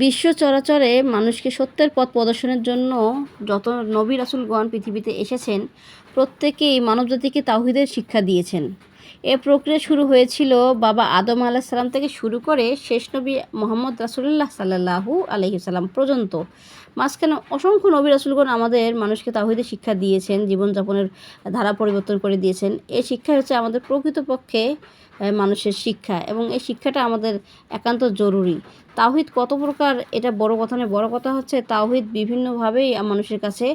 বিশ্ব চরাচরে মানুষকে সত্যের পথ প্রদর্শনের জন্য যত নবী রাসুলগণ পৃথিবীতে এসেছেন, প্রত্যেকেই মানবজাতিকে তাহিদের শিক্ষা দিয়েছেন। এ প্রক্রিয়া শুরু হয়েছিল বাবা আদম আলাহ সাল্লাম থেকে শুরু করে শেষ নবী মোহাম্মদ রাসুল্লাহ সাল্লাহু আলহিসাল্লাম পর্যন্ত। মাঝখানে অসংখ্য নবী রাসূলগণ আমাদের মানুষকে তাওহীদের শিক্ষা দিয়েছেন, জীবনযাপনের ধারা পরিবর্তন করে দিয়েছেন। এই শিক্ষা হচ্ছে আমাদের প্রকৃতপক্ষে মানুষের শিক্ষা এবং এই শিক্ষাটা আমাদের একান্ত জরুরি। তাওহিদ কত প্রকার এটা বড় কথা নয়, বড় কথা হচ্ছে তাওহিদ বিভিন্নভাবেই মানুষের কাছে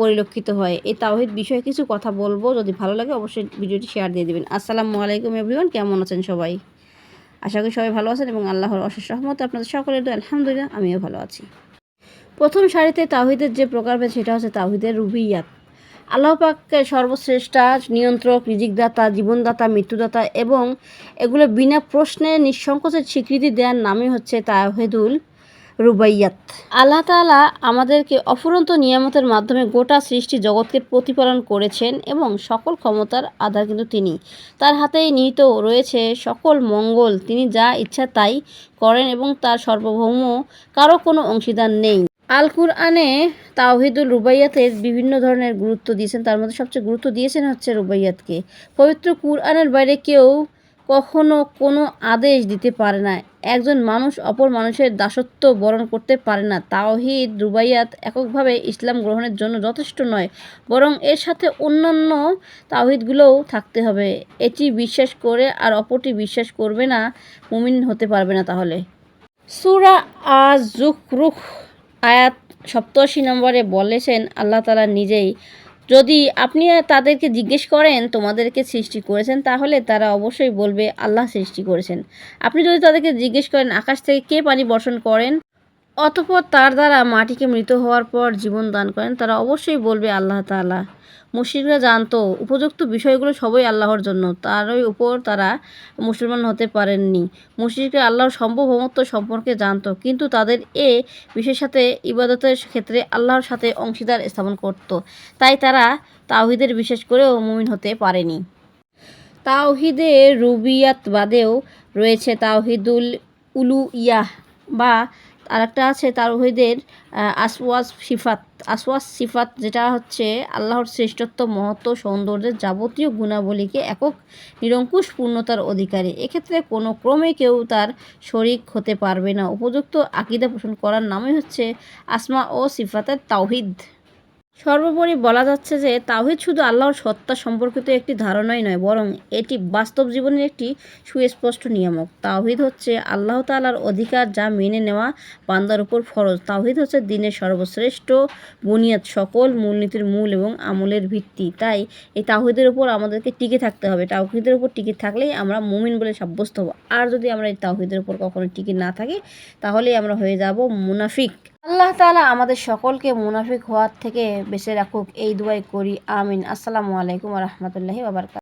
পরিলক্ষিত হয়। এই তাওহিদ বিষয়ে কিছু কথা বলব, যদি ভালো লাগে অবশ্যই ভিডিওটি শেয়ার দিয়ে দেবেন। আসসালামু আলাইকুম এভরিওয়ান, কেমন আছেন সবাই? আশা করি সবাই ভালো আছেন এবং আল্লাহর অশেষ রহমত আপনাদের সকলের আলহামদুলিল্লাহ, আমিও ভালো আছি। প্রথম সারিতে তাহিদের যে প্রকারভেদ সেটা হচ্ছে তাওহিদের রুবিয়াত। আল্লাহ পাককে সর্বশ্রেষ্ঠা, নিয়ন্ত্রক, রিজিকদাতা, জীবনদাতা, মৃত্যুদাতা এবং এগুলো বিনা প্রশ্নে নিঃসংকোচে স্বীকৃতি দেওয়ার নামই হচ্ছে তাহেদুল রুবাইয়াত। আল্লাহ তাআলা আমাদেরকে অফুরন্ত নিয়ামতের মাধ্যমে গোটা সৃষ্টি জগৎকে প্রতিপালন করেছেন এবং সকল ক্ষমতার আধার কিন্তু তিনি। তার হাতেই নিহিত রয়েছে সকল মঙ্গল। তিনি যা ইচ্ছা তাই করেন এবং তার সর্বভৌম কারও কোনো অংশীদার নেই। আল কুরআনে তাওহিদুল রুবাইয়াতের বিভিন্ন ধরনের গুরুত্ব দিয়েছেন। তার মধ্যে সবচেয়ে গুরুত্ব দিয়েছেন হচ্ছে রুবাইয়াতকে। পবিত্র কুরআনের বাইরে কেউ কখনো কোনো আদেশ দিতে পারে না। একজন মানুষ অপর মানুষের দাসত্ব বরণ করতে পারে না। তাওহিদ, রুবাইয়াত এককভাবে ইসলাম গ্রহণের জন্য যথেষ্ট নয়, বরং এর সাথে অন্যান্য তাওহিদগুলোও থাকতে হবে। এটি বিশ্বাস করে আর অপরটি বিশ্বাস করবে না, মুমিন হতে পারবে না তাহলে। সুরা আজ জুখরুখ আয়াত সপ্তআশি নম্বরে বলেছেন, আল্লাহ তালা নিজেই যদি আপনি তাদেরকে জিজ্ঞেস করেন, তোমাদেরকে সৃষ্টি করেছেন, তাহলে তারা অবশ্যই বলবে, আল্লাহ সৃষ্টি করেছেন। আপনি যদি তাদেরকে জিজ্ঞেস করেন, আকাশ থেকে কে পানি বর্ষণ করেন, অতপর তার দ্বারা মাটিকে মৃত হওয়ার পর জীবন দান করেন, তারা অবশ্যই বলবে, আল্লাহ তাআলা। মুশরিকরা জানতো, উপযুক্ত বিষয়গুলো সবই আল্লাহর জন্য, তারই উপর তারা মুসলমান হতে পারেননি। মুশরিকরা আল্লাহর সম্ভবমত্ব সম্পর্কে জানতো, কিন্তু তাদের এ বিষয়ের সাথে ইবাদতের ক্ষেত্রে আল্লাহর সাথে অংশীদার স্থাপন করত, তাই তারা তাওহিদের বিশ্বাস করেও মুমিন হতে পারেনি। তাওহিদের রুবিয়াত বাদেও রয়েছে তাওহিদুল উলু ইয়াহ বা আরেকটা আছে তাওহিদের আসওয়াজ সিফাত। আসওয়াজ সিফাত যেটা হচ্ছে আল্লাহর শ্রেষ্ঠত্ব, মহত্ব, সৌন্দর্যের যাবতীয় গুণাবলীকে একক নিরঙ্কুশ পূর্ণতার অধিকারী। এক্ষেত্রে কোনো ক্রমে কেউ তার শরিক হতে পারবে না। উপযুক্ত আকিদা পোষণ করার নামই হচ্ছে আসমা ও সিফাতের তাওহিদ। সর্বোপরি বলা যাচ্ছে যে তাহিদ শুধু আল্লাহর সত্তা সম্পর্কিত একটি ধারণাই নয়, বরং এটি বাস্তব জীবনের একটি সুস্পষ্ট নিয়ামক। তাওহিদ হচ্ছে আল্লাহ তালার অধিকার যা মেনে নেওয়া বান্দার উপর ফরজ। তাওহিদ হচ্ছে দিনের সর্বশ্রেষ্ঠ বুনিয়াদ, সকল মূলনীতির মূল এবং আমলের ভিত্তি। তাই এই তাওহিদের উপর আমাদেরকে টিকে থাকতে হবে। তাওহিদের উপর টিকে থাকলেই আমরা মুমিন বলে সাব্যস্ত হব। আর যদি আমরা এই তাওহিদের উপর কখনো টিকে না থাকি, তাহলেই আমরা হয়ে যাব মুনাফিক। আল্লাহ তালা আমাদের সকলকে মুনাফিক হওয়ার থেকে বেঁচে রাখুক। এই দুয়াই করি। আমিন। আসসালামু আলাইকুম রহমতুল্লাহি বাবরকাত